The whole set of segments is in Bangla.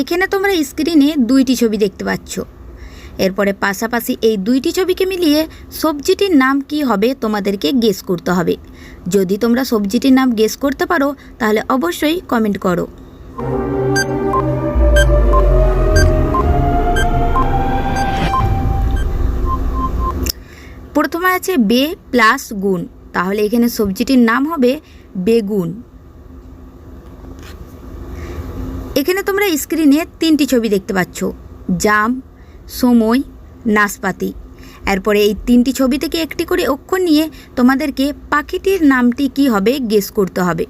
এখানে তোমরা স্ক্রিনে দুইটি ছবি দেখতে পাচ্ছ। এরপরে পাশাপাশি এই দুইটি ছবিকে মিলিয়ে সবজিটির নাম কি হবে তোমাদেরকে গেস করতে হবে। যদি তোমরা সবজিটির নাম গেস করতে পারো, তাহলে অবশ্যই কমেন্ট করো। প্রথমে আছে বে প্লাস গুণ। তাহলে এখানে সবজিটির নাম হবে বেগুন। এখানে তোমরা স্ক্রিনে তিনটি ছবি দেখতে পাচ্ছ। জাম, সময়, নাশপাতি। এরপরে এই তিনটি ছবি থেকে একটি করে অক্ষর নিয়ে তোমাদেরকে পাখিটির নামটি কি হবে গেস করতে হবে।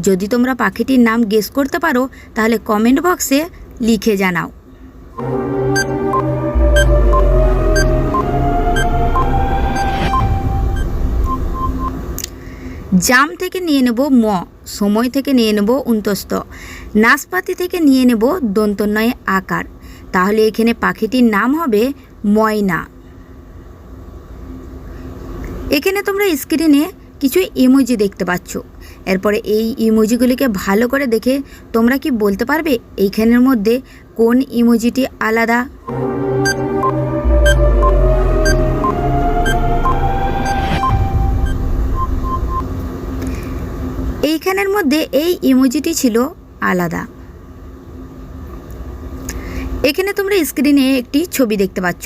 যদি তোমরা পাখিটির নাম গেস করতে পারো, তাহলে কমেন্ট বক্সে লিখে জানাও। জাম থেকে নিয়ে নেব ম। সময় থেকে নিয়ে নেব উন্তস্ত। নাশপাতি থেকে নিয়ে নেব দন্তন্বয়ে আকার। তাহলে এখানে পাখিটির নাম হবে ময়না। এখানে তোমরা স্ক্রিনে কিছু ইমোজি দেখতে পাচ্ছ। এরপরে এই ইমোজিগুলিকে ভালো করে দেখে তোমরা কি বলতে পারবে? এইখানের মধ্যে কোন ইমোজিটি আলাদা? এইখানের মধ্যে এই ইমোজিটি ছিল আলাদা। এখানে তোমরা স্ক্রিনে একটি ছবি দেখতে পাচ্ছ।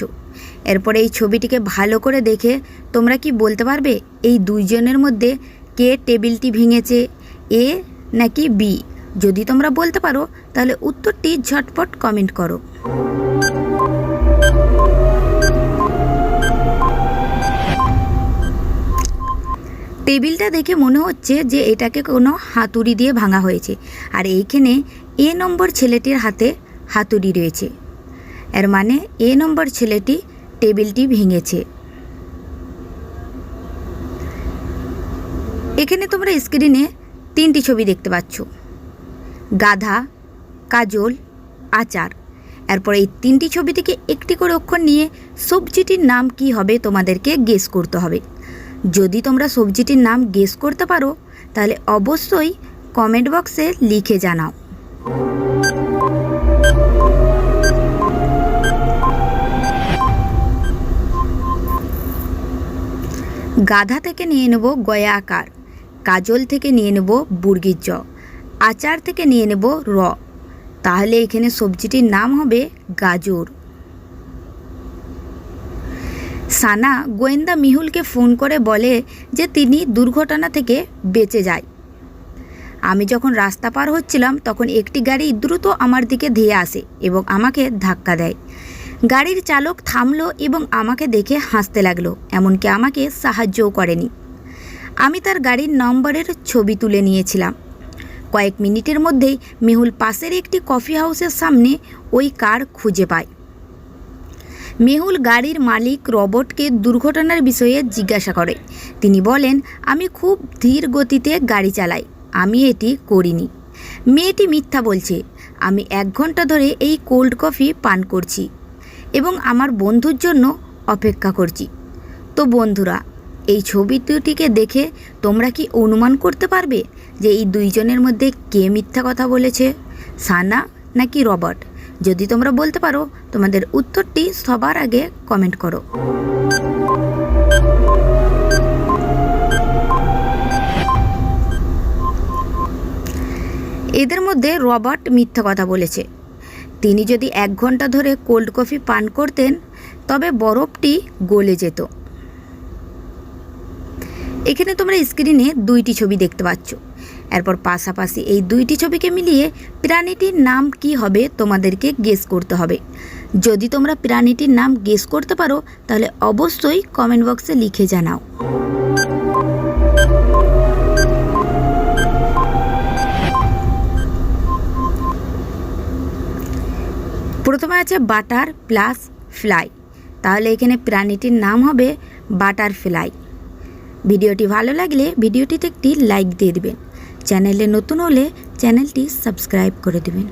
এরপরে এই ছবিটিকে ভালো করে দেখে তোমরা কি বলতে পারবে, এই দুইজনের মধ্যে কে টেবিলটি ভেঙেছে, এ নাকি বি যদি তোমরা বলতে পারো, তাহলে উত্তরটি ঝটপট কমেন্ট করো। টেবিলটা দেখে মনে হচ্ছে যে এটাকে কোনো হাতুড়ি দিয়ে ভাঙা হয়েছে। আর এইখানে এ নম্বর ছেলেটির হাতে হাতুড়ি রয়েছে। এর মানে এ নম্বর ছেলেটি টেবিলটি ভেঙেছে। এখানে তোমরা স্ক্রিনে তিনটি ছবি দেখতে পাচ্ছ। গাধা, কাজল, আচার। এরপর এই তিনটি ছবি থেকে একটি করে অক্ষর নিয়ে সবজিটির নাম কি হবে তোমাদেরকে গেস করতে হবে। যদি তোমরা সবজিটির নাম গেস করতে পারো, তাহলে অবশ্যই কমেন্ট বক্সে লিখে জানাও। গাধা থেকে নিয়ে নেব গয়া আকার, কাজল থেকে নিয়ে নেব বুর্গির জ, আচার থেকে নিয়ে নেব র। তাহলে এখানে সবজিটির নাম হবে গাজর। সানা গোয়েন্দা মিহুলকে ফোন করে বলে যে তিনি দুর্ঘটনা থেকে বেঁচে যায়। আমি যখন রাস্তা পার হচ্ছিলাম, তখন একটি গাড়ি দ্রুত আমার দিকে ধেয়ে আসে এবং আমাকে ধাক্কা দেয়। গাড়ির চালক থামলো এবং আমাকে দেখে হাসতে লাগল, এমনকি আমাকে সাহায্যও করেনি। আমি তার গাড়ির নম্বরের ছবি তুলে নিয়েছিলাম। কয়েক মিনিটের মধ্যেই মেহুল পাশের একটি কফি হাউসের সামনে ওই কার খুঁজে পায়। মেহুল গাড়ির মালিক রবটকে দুর্ঘটনার বিষয়ে জিজ্ঞাসা করে। তিনি বলেন, আমি খুব ধীর গতিতে গাড়ি চালাই, আমি এটি করিনি। মেয়েটি মিথ্যা বলছে, আমি এক ঘণ্টা ধরে এই কোল্ড কফি পান করছি এবং আমার বন্ধুর জন্য অপেক্ষা করছি। তো বন্ধুরা, এই ছবি দুটিকে দেখে তোমরা কি অনুমান করতে পারবে যে এই দুইজনের মধ্যে কে মিথ্যা কথা বলেছে, সানা নাকি রবার্ট যদি তোমরা বলতে পারো, তোমাদের উত্তরটি সবার আগে কমেন্ট করো। এদের মধ্যে রবার্ট মিথ্যা কথা বলেছে। তিনি যদি এক ঘণ্টা ধরে কোল্ড কফি পান করতেন, তবে বরফটি গলে যেত। এখানে তোমরা স্ক্রিনে দুইটি ছবি দেখতে পাচ্ছ। এরপর পাশাপাশি এই দুইটি ছবিকে মিলিয়ে প্রাণীটির নাম কি হবে তোমাদেরকে গেস করতে হবে। যদি তোমরা প্রাণীটির নাম গেস করতে পারো, তাহলে অবশ্যই কমেন্ট বক্সে লিখে জানাও। প্রথমে আছে বাটার প্লাস ফ্লাই। তাহলে এখানে প্রাণীটির নাম হবে বাটারফ্লাই। ভিডিওটি ভালো লাগলে ভিডিওটিতে একটি লাইক দিয়ে দিবেন। চ্যানেলে নতুন হলে চ্যানেলটি সাবস্ক্রাইব করে দেবেন।